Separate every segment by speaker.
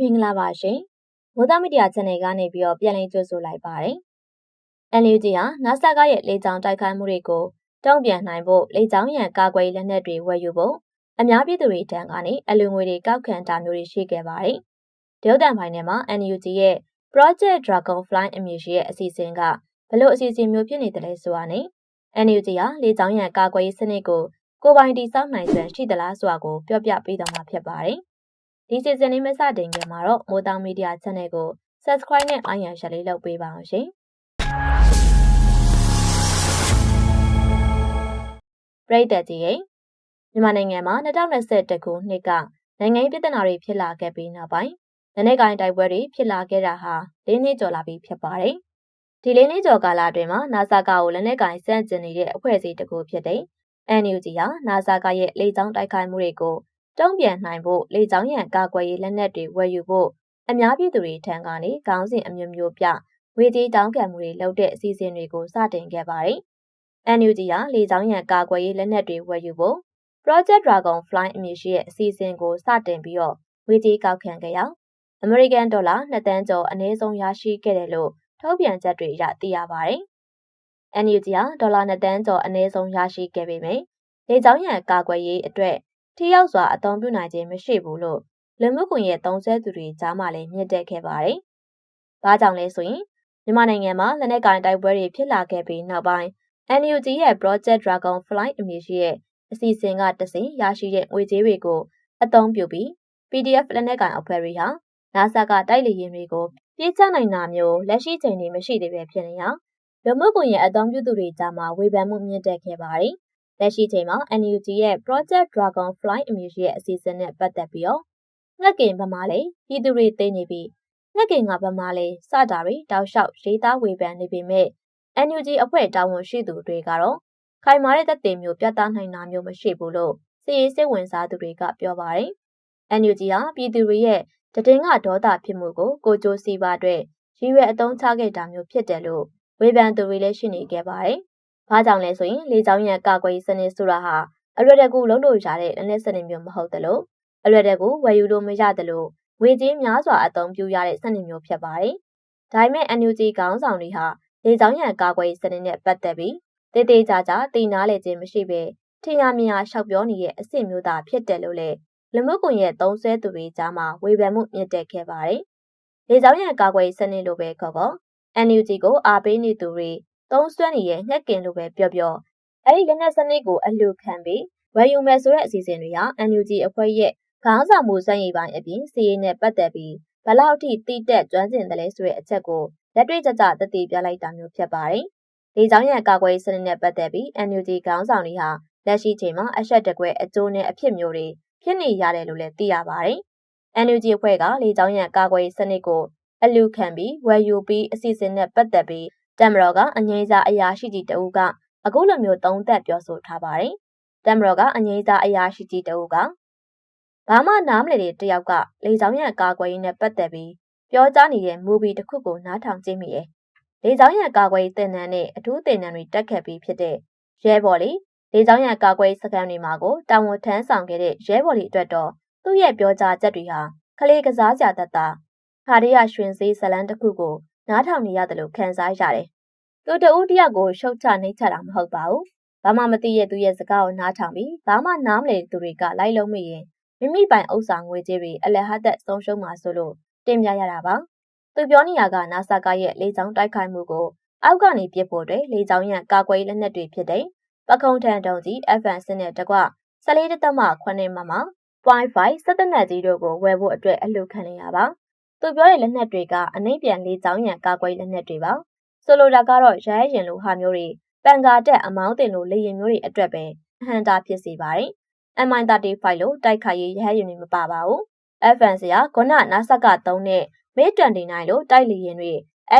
Speaker 1: မင်္ဂလာပါရှင်မိုးသားမီဒီယာ channel ကနေပြီးတော့ပြန်လည်ကြိုဆိုလိုက်ပါတယ်။ NUG ဟာ NASA ကရဲ့လေကြောင်းတိုက်ခိုက်မှုတွေကိုတုံ့ပြန်နိုင်ဖို့လေကြောင်းရန်ကာကွယ်လက်နက်တွေဝယ်ယူဖို့အများပြည်သူတွေတန်းကနေအလူငွေတွေကောက်ခံတာမျိုးတွေရှိခဲ့ပါတယ်။ဒေုတ်တန်ပိုင်းထဲမှာ NUG ရဲ့ Project Dragonfly အမည်ရှိတဲ့အစီအစဉ်ကဘလို့အစီအစဉ်မျိုးဖြစ်နေတယ်လဲဆိုတာနဲ့ NUG ဟာလေကြောင်းရန်ကာကွယ်ရေးစနစ်ကိုကိုပိုင်တီစောက်နိုင်စွမ်းရှိသလားဆိုတာကိုပြောပြပေးသွားမှာဖြစ်ပါတယ်။ ဒီစီစဉ်လေးမစတင်ခင်မှာတော့မိုးတောင်မီဒီယာ channel ကို subscribe နဲ့ iron share လေးလုပ်ပေးပါအောင်ရှင်။ပြည်သက်ကြီးရဲ့မြန်မာနိုင်ငံမှာ2021ခုနှစ်ကနိုင်ငံရေးပြည်ထနာတွေဖြစ်လာခဲ့ပြီးနောက်ပိုင်းနိုင်ငံကိုင်းတိုက်ပွဲတွေဖြစ်လာခဲ့တာဟာ၄နှစ်ကျော်လာပြီဖြစ်ပါတယ်။ဒီ၄နှစ်ကျော်ကာလအတွင်းမှာ NASA ကကိုလက်နက်ကိုင်စန့်ကျင်နေတဲ့အဖွဲ့အစည်းတစ်ခုဖြစ်တဲ့ NUG ဟာ NASA ကရဲ့လေကြောင်းတိုက်ခိုက်မှုတွေကို တုံ့ပြန်နိုင်ဖို့လေကြောင်းရန်ကာကွယ်ရေးလက်နက်တွေဝယ်ယူဖို့အများပြည်သူတွေထံကနေခေါင်းစဉ်အမျိုးမျိုးပြဝေကြီးတောင်းခံမှုတွေလုပ်တဲ့အစီအစဉ်တွေကိုစတင်ခဲ့ပါတယ်။ NUG ဟာလေကြောင်းရန်ကာကွယ်ရေးလက်နက်တွေဝယ်ယူဖို့ Project Dragonfly အမည်ရှိတဲ့အစီအစဉ်ကိုစတင်ပြီးတော့ဝေကြီးကောက်ခံခဲ့ရအမေရိကန်ဒေါ်လာ2တန်းကျော်အနည်းဆုံးရရှိခဲ့တယ်လို့ထုတ်ပြန်ချက်တွေအရသိရပါတယ်။ NUG ဟာဒေါ်လာ2တန်းကျော်အနည်းဆုံးရရှိခဲ့ပေမယ့်လေကြောင်းရန်ကာကွယ်ရေးအတွက် ထိရောက်စွာအသုံးပြုနိုင်ခြင်းမရှိဘူးလို့လူမှုကွန်ရက်သုံးစွဲသူတွေကြားမှလည်းမြင့်တက်ခဲ့ပါတယ်။ဘာကြောင့်လဲဆိုရင်မြန်မာနိုင်ငံမှာလက်နက်ကင်တိုက်ပွဲတွေဖြစ်လာခဲ့ပြီးနောက်ပိုင်း NUG ရဲ့ Project Dragonfly အမည်ရှိတဲ့အစီအစဉ်ကတစဉ်ရရှိတဲ့ငွေကြေးတွေကိုအသုံးပြုပြီး PDF လက်နက်ကင်အဖွဲ့တွေဟာ NASA ကတိုက်လေယာဉ်တွေကိုပြေးချနိုင်တာမျိုးလက်ရှိချိန်တွေမရှိသေးပဲဖြစ်နေရလူမှုကွန်ရက်အသုံးပြုသူတွေကြားမှာဝေဖန်မှုမြင့်တက်ခဲ့ပါတယ်။ လက်ရှိချိန်မှာ NUG ရဲ့ Project Dragonfly အမည်ရှိတဲ့အစီအစဉ်နဲ့ပတ်သက်ပြီးတော့ငှက်ကင်ဗမာလေပြည်သူတွေသိနေပြီးငှက်ကင်ကဗမာလေစတာတွေတောက်လျှောက်ရေးသားဝေဖန်နေပေမဲ့ NUG အဖွဲ့တာဝန်ရှိသူတွေကတော့ခိုင်မာတဲ့သက်သေမျိုးပြသနိုင်တာမျိုးမရှိဘူးလို့စီရေးစိတ်ဝင်စားသူတွေကပြောပါတယ်။ NUG ဟာပြည်သူတွေရဲ့တည်ငါဒေါသဖြစ်မှုကိုကိုကြိုးစီပါအတွက်ရည်ရွယ်အသုံးချခဲ့တာမျိုးဖြစ်တယ်လို့ဝေဖန်သူတွေလည်းရှိနေခဲ့ပါတယ်။ ဘာကြောင့်လဲဆိုရင်လေကြောင်းရန်ကာကွယ်ရေးစနစ်ဆိုတာဟာအရွယ်တကူလုံးလို့ရတဲ့လက်နက်စနစ်မျိုးမဟုတ်သလိုအရွယ်တကူဝယ်ယူလို့မရသလိုငွေကြေးများစွာအသုံးပြုရတဲ့စနစ်မျိုးဖြစ်ပါတယ်။ဒါပေမဲ့ NUG ခေါင်းဆောင်တွေဟာလေကြောင်းရန်ကာကွယ်ရေးစနစ်နဲ့ပတ်သက်ပြီးတေးသေးကြကြသိနာလေခြင်းမရှိဘဲထင်ရမြင်ရရှောက်ပြောနေတဲ့အစ်စ်မျိုးသားဖြစ်တယ်လို့လည်းလူမှုကွန်ရက်သုံးဆွဲသူတွေကြားမှာဝေဖန်မှုမြင့်တက်ခဲ့ပါတယ်။လေကြောင်းရန်ကာကွယ်ရေးစနစ်လိုပဲခေါ်ခေါ် NUG ကိုအားပေးနေသူတွေ သုံးဆွဲနေတဲ့ငှက်ကင်လိုပဲပြောပြောအဲ့ဒီလက်နက်စနစ်ကိုအလှခံပြီးဝယ်ယူမယ်ဆိုတဲ့အစီအစဉ်တွေဟာ NUG အဖွဲ့ရဲ့ခေါင်းဆောင်မှုစံရည်ပိုင်းအပြင်စီးရေးနဲ့ပတ်သက်ပြီးဘလောက်ထိတိတက်ကျွမ်းကျင်တယ်လဲဆိုတဲ့အချက်ကိုလက်တွေ့ကျကျသတိပြလိုက်တာမျိုးဖြစ်ပါတယ်။လေကြောင်းရန်ကာကွယ်ရေးစနစ်နဲ့ပတ်သက်ပြီး NUG ခေါင်းဆောင်တွေဟာလက်ရှိချိန်မှာအဆက်တကွဲအကျိုးနဲ့အဖြစ်မျိုးတွေဖြစ်နေရတယ်လို့လည်းသိရပါတယ်။ NUG အဖွဲ့ကလေကြောင်းရန်ကာကွယ်ရေးစနစ်ကိုအလူခံပြီးဝယ်ယူပြီးအစီအစဉ်နဲ့ပတ်သက်ပြီး တမတော်ကအငိမ့်စားအရာရှိကြီးတဦးကအခုလိုမျိုးသုံးသပ်ပြောဆိုထားပါတယ်။တမတော်ကအငိမ့်စားအရာရှိကြီးတဦးကဘာမှနားမလည်တဲ့တယောက်ကလေကြောင်းရန်ကာကွယ်ရေးနဲ့ပတ်သက်ပြီးပြောကြားနေတဲ့မူဗီတစ်ခုကိုနားထောင်ကြည့်မိရဲ့။လေကြောင်းရန်ကာကွယ်ရေးတင်နန်းနဲ့အထူးတင်နန်းတွေတက်ခဲ့ပြီးဖြစ်တဲ့ရဲဘော်လေးလေကြောင်းရန်ကာကွယ်ရေးစခန်းတွေမှာကိုတာဝန်ထမ်းဆောင်ခဲ့တဲ့ရဲဘော်လေးအတွက်တော့သူ့ရဲ့ပြောကြားချက်တွေဟာကလေးကစားကြတတ်တာခါရီးယာရွှင်စည်းဇလန်းတစ်ခုကို နားထောင်နေရတယ်လို့ခံစားရတယ်။သူတဦးတယောက်ကိုရှုတ်ချနှိမ့်ချတာမဟုတ်ပါဘူး။ဘာမှမသိရဲ့သူရဲ့စကားကိုနားထောင်ပြီးဘာမှနားမလည်သူတွေကလိုက်လုံးမိရင်မိမိပိုင်ဥစ္စာငွေကြေးတွေအလဟတ်သက်ဆုံးရှုံးမှာဆိုလို့တင်ပြရတာပါ။သူပြောနေရကနာဆာကရဲ့လေကြောင်းတိုက်ခိုက်မှုကိုအောက်ကနေပြစ်ဖို့အတွက်လေကြောင်းရန်ကာကွယ်လက်နက်တွေဖြစ်တဲ့ပခုံးထန်တုံးကြီး FN စနစ်တကွ14.8မမ .5 စက်တနက်ကြီးတို့ကိုဝယ်ဖို့အတွက်အလှူခံနေရပါ။ သူပြောတဲ့လက်နက်တွေကအနှိမ့်ပြန်လေကြောင်းရန်ကာကွယ်လက်နက်တွေပါ။ဆိုလိုတာကတော့ရဲရင်လိုဟာမျိုးတွေပန်ကာတက်အမောင်းတင်လိုလေရင်မျိုးတွေအတွက်ပဲအဟန်တာဖြစ်စေပါတယ်။ MI35 လို့တိုက်ခိုက်ရေးရဟရင်တွေမပါပါဘူး။ FNC ကခုနနာဆက်က3နဲ့ May29 လို့တိုက်လေရင်တွေ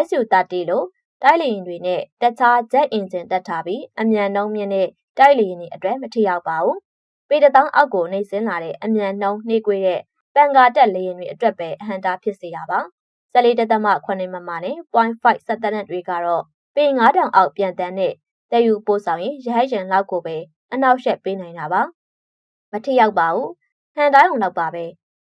Speaker 1: SU30 လို့တိုက်လေရင်တွေနဲ့တခြား jet engine တက်ထားပြီးအမြန်နှုံးမြင့်တဲ့တိုက်လေရင်တွေအတွက်မထိရောက်ပါဘူး။ပေတသောင်းအောက်ကိုနှိမ့်ဆင်းလာတဲ့အမြန်နှုံးနှေးကွေးတဲ့ ပန်ကာတက်လေရင်တွေအတွက်ပဲအဟန်တာဖြစ်စေတာပါ။14တသမ9မမနဲ့ .5 စက်တနက်တွေကတော့ပေ9000အောက်ပြန်တန်းတဲ့တည်ယူပို့ဆောင်ရင်ရဟရင်လောက်ကိုပဲအနောက်ရှက်ပေးနိုင်တာပါ။မထိရောက်ပါဘူး။ဟန်တိုင်းုံလောက်ပါပဲ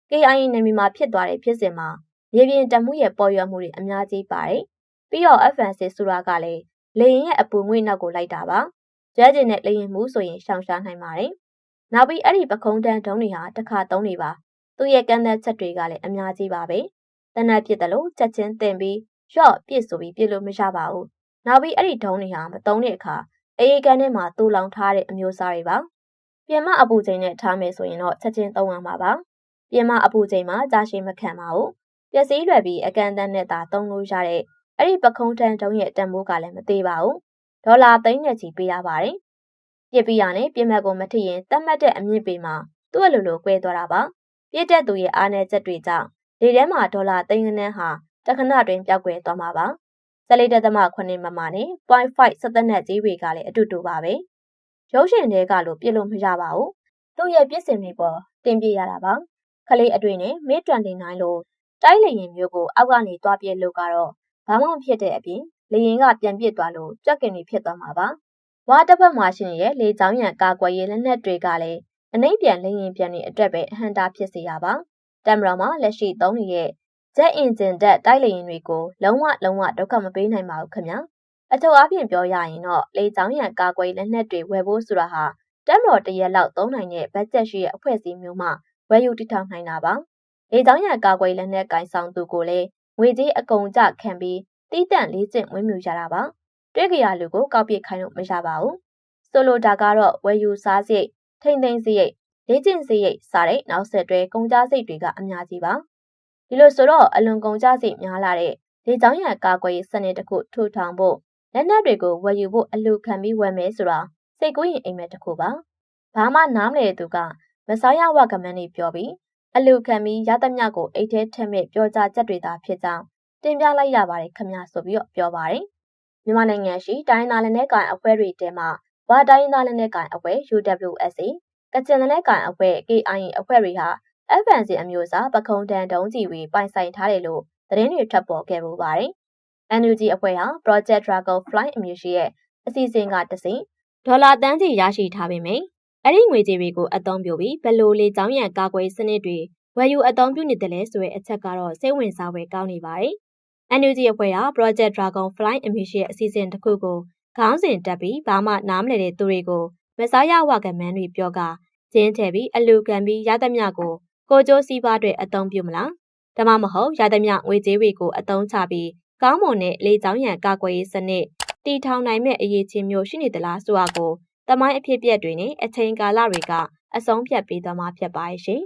Speaker 1: KIA နယ်မြေမှာဖြစ်သွားတဲ့ဖြစ်စဉ်မှာမြေပြင်တပ်မှုရဲ့ပေါ်ရွက်မှုတွေအများကြီးပါတယ်။ပြီးတော့ FNC ဆိုတာကလည်းလေရင်ရဲ့အပူငွေ့နောက်ကိုလိုက်တာပါ။ကျဲကျင်တဲ့လေရင်မှုဆိုရင်ရှောင်ရှားနိုင်ပါတယ်။နောက်ပြီးအဲ့ဒီပခုံးတန်းဒုံးတွေဟာတစ်ခါသုံးနေပါ။ သူ့ရဲ့ကန့်သက်ချက်တွေကလည်းအများကြီးပါပဲ။တနက်ပြစ်တယ်လို့ချက်ချင်းတင်ပြီးရော့ပြစ်ဆိုပြီးပြစ်လို့မရပါဘူး။နောက်ပြီးအဲ့ဒီဒုံးတွေဟာမသုံးတဲ့အခါအေးကန်ထဲမှာတူလောင်ထားတဲ့အမျိုးအစားတွေပါ။ပြင်မအပူချိန်နဲ့ထားမယ်ဆိုရင်တော့ချက်ချင်းသုံးရမှာပါ။ပြင်မအပူချိန်မှာကြာရှည်မခံပါဘူး။ပျက်စီးလွယ်ပြီးအကန်တန်းနဲ့သာသုံးလို့ရတဲ့အဲ့ဒီပခုံးတန်းတုံးရဲ့တန်ဖိုးကလည်းမသေးပါဘူး။ဒေါ်လာသိန်းနဲ့ချီပေးရပါတယ်။ပြစ်ပြီးရနဲ့ပြင်မက်ကိုမထရင်တတ်မှတ်တဲ့အမြင့်ပေမှာသူ့အလိုလိုကွဲသွားတာပါ။ ပြစ်တဲ့သူရဲ့အားနည်းချက်တွေကြောင့်လေထဲမှာဒေါ်လာသိန်းကနန်းဟာတခဏတွင်ပျောက်ကွယ်သွားမှာပါ။စလိတ်တသမ9မမနဲ့0.5စသက်နက်ကြီးတွေကလည်းအတူတူပါပဲ။ရုပ်ရှင်တွေကလို့ပြစ်လို့မရပါဘူး။သူ့ရဲ့ပြစ်စင်တွေပေါ်တင်ပြရတာပါ။ခလေးအတွေ့နဲ့မေ29လို့တိုက်လေရင်မျိုးကိုအောက်ကနေတွားပြစ်လို့ကတော့ဘာမှမဖြစ်တဲ့အပြင်လေရင်ကပြန်ပြစ်သွားလို့ကြက်ကင်တွေဖြစ်သွားမှာပါ။ဝါတစ်ဖက်မှာရှင်ရဲ့လေချောင်းရံကာကွယ်ရေးလက်နက်တွေကလည်း အနှိမ့်ပြန်လေရင်ပြန်တွေအတွက်ပဲအဟံတာဖြစ်စေရပါ။တမ်မရာမှာလက်ရှိသုံးနေတဲ့ဂျက်အင်ဂျင်တက်တိုက်လေရင်တွေကိုလုံးဝလုံးဝဒုက္ခမပေးနိုင်ပါဘူးခင်ဗျာ။အထူးအားဖြင့်ပြောရရင်တော့လေချောင်းရံကာကွယ်လက်နက်တွေဝယ်ဖို့ဆိုတာဟာတမ်မတော်တရက်လောက်သုံးနိုင်တဲ့ဘတ်ဂျက်ရှိတဲ့အဖွဲ့အစည်းမျိုးမှဝယ်ယူတည်ထောင်နိုင်တာပါ။လေချောင်းရံကာကွယ်လက်နက်ကင်ဆောင်သူကိုလည်းငွေကြေးအကုန်ကျခံပြီးတီးတန့်လေးကျင့်ဝင်းမြူရတာပါတွေ့ကြရလူကိုကောက်ပစ်ခိုင်းလို့မရပါဘူးဆိုလိုတာကတော့ဝယ်ယူစားစရိတ် ထိမ့်သိမ်းစရိတ်လေးကျင့်စရိတ်စတဲ့နောက်ဆက်တွဲကုန်ကျစရိတ်တွေကအများကြီးပါဒီလိုဆိုတော့အလွန်ကုန်ကျစရိတ်များလာတဲ့လေကြောင်းရံကာကွယ်ရေးစနစ်တစ်ခုထိုးထောင်ဖို့လက်နက်တွေကိုဝယ်ယူဖို့အလူခံပြီးဝယ်မယ်ဆိုတာစိတ်ကူးရင်အိမ်မက်တစ်ခုပါဘာမှနားမလည်တဲ့သူကမစားရဝကမန်းနေပြောပြီးအလူခံပြီးရသမျှကိုအိတ်ထဲထက်မဲ့ပြောကြားချက်တွေသာဖြစ်ကြောင်းတင်ပြလိုက်ရပါတယ်ခမဆိုပြီးတော့ပြောပါတယ်မြန်မာနိုင်ငံရှိတိုင်းသားလက်နက်ကိုင်အဖွဲ့တွေထဲမှာ ဝါတိုင်းသားလက်နက်ကိုင်အဖွဲ့ UWSA ကချင်လက်နက်ကိုင်အဖွဲ့ KIA အဖွဲ့တွေဟာ FNC အမျိုးအစားပခုံးတန်တုံးကြီးတွေပိုင်ဆိုင်ထားတယ်လို့သတင်းတွေထွက်ပေါ်ခဲ့ပူပါတယ်။ NUG အဖွဲ့ဟာ Project Dragonfly အမည်ရှိတဲ့အစီအစဉ်ကတစဉ်ဒေါ်လာတန်းကြီးရရှိထားပေမယ့်အဲ့ဒီငွေကြေးတွေကိုအသုံးပြုပြီးဘလို့လေကြောင်းရန်ကာကွယ်စနစ်တွေဝယ်ယူအသုံးပြုနေတယ်လဲဆိုတဲ့အချက်ကတော့စိတ်ဝင်စားဖွယ်ကောင်းနေပါတယ်။ NUG အဖွဲ့ဟာ Project Dragonfly အမည်ရှိတဲ့အစီအစဉ်တစ်ခုကို ခေါင်းစဉ်တက်ပြီးဘာမှနားမလည်တဲ့သူတွေကိုမစားရဝကမန်းတွေပြောကကျင်းထည့်ပြီးအလူခံပြီးရသမျှကိုကိုကျိုးစီးပွားတွေအသုံးပြုမလားဒါမှမဟုတ်ရသမျှငွေကြေးတွေကိုအသုံးချပြီးကောင်းမွန်တဲ့လေကြောင်းရန်ကာကွယ်ရေးစနစ်တည်ထောင်နိုင်မဲ့အရေးချင်းမျိုးရှိနေသလားဆိုတာကိုတမိုင်းအဖြစ်အပျက်တွေနဲ့အချိန်ကာလတွေကအဆုံးဖြတ်ပေးသွားမှာဖြစ်ပါရဲ့ရှင်